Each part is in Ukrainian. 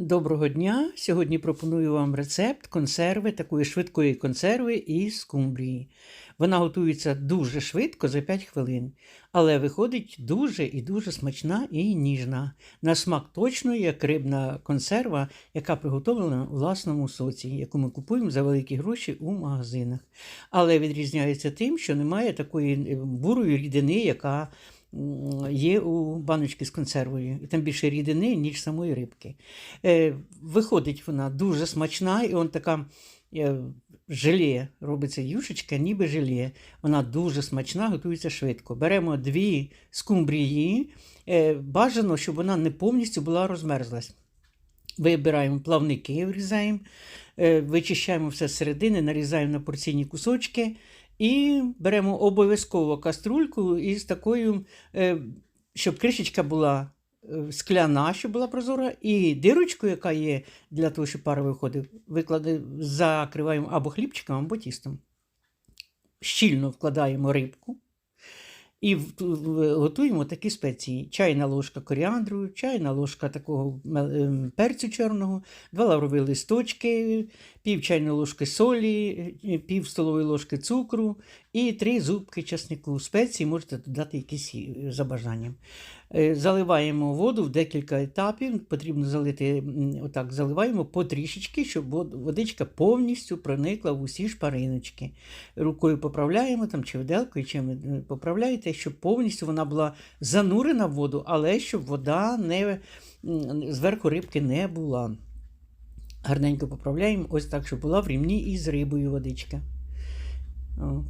Доброго дня! Сьогодні пропоную вам рецепт консерви, такої швидкої консерви із скумбрії. Вона готується дуже швидко за 5 хвилин, але виходить дуже і дуже смачна і ніжна. На смак точно як рибна консерва, яка приготовлена у власному соці, яку ми купуємо за великі гроші у магазинах. Але відрізняється тим, що немає такої е, бурої рідини, яка є у баночці з консервою. І там більше рідини, ніж самої рибки. Е, виходить вона дуже смачна, і он така е, желе, робиться юшечка, ніби желе. Вона дуже смачна, готується швидко. Беремо дві скумбрії. Е, бажано, щоб вона не повністю була розмерзлась. Вибираємо плавники, врізаємо, вичищаємо все з середини, нарізаємо на порційні кусочки і беремо обов'язково каструльку із такою, е, щоб кришечка була е, скляна, щоб була прозора, і дирочку, яка є для того, щоб пар виходив, виклади, закриваємо або хлібчиком, або тістом. Щільно вкладаємо рибку. І готуємо такі спеції: чайна ложка коріандру, чайна ложка такого ем, перцю чорного, два лаврові листочки, пів чайної ложки солі, е, пів столової ложки цукру і три зубки часнику. Спеції можете додати якісь е, за бажанням. Е, Заливаємо воду в декілька етапів. Потрібно залити отак, заливаємо потрішечки, щоб водичка повністю проникла в усі шпариночки. Рукою поправляємо там, чи виделкою, чим поправляєте, щоб повністю вона була занурена в воду, але щоб вода не, зверху рибки не була. Гарненько поправляємо, ось так, щоб була в рівні із рибою водичка. От.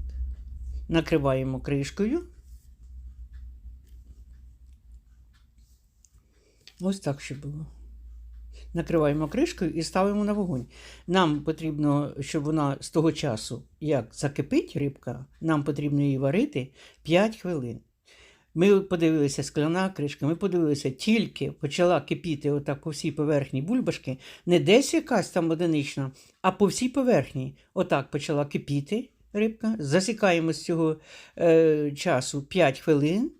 Накриваємо кришкою. Ось так ще було. Накриваємо кришкою і ставимо на вогонь. Нам потрібно, щоб вона з того часу, як закипить рибка, нам потрібно її варити 5 хвилин. Ми подивилися скляна кришка, ми подивилися, тільки почала кипіти отак по всій поверхні бульбашки, не десь якась там одинична, а по всій поверхні. Отак почала кипіти рибка. Засікаємо з цього е, часу 5 хвилин,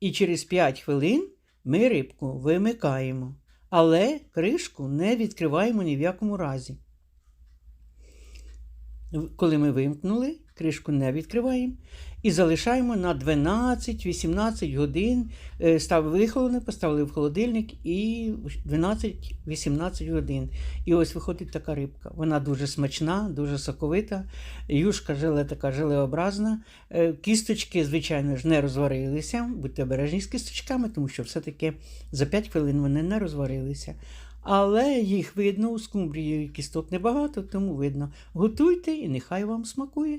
і через 5 хвилин ми рибку вимикаємо. Але кришку не відкриваємо ні в якому разі. Коли ми вимкнули, кришку не відкриваємо і залишаємо на 12-18 годин. Е, Став вихолоне, поставили в холодильник і 12-18 годин. І ось виходить така рибка. Вона дуже смачна, дуже соковита. Юшка желе така желеобразна. Е, Кісточки, звичайно ж, не розварилися. Будьте обережні з кісточками, тому що все-таки за 5 хвилин вони не розварилися. Але їх видно у скумбрії кісток небагато, тому видно. Готуйте і нехай вам смакує.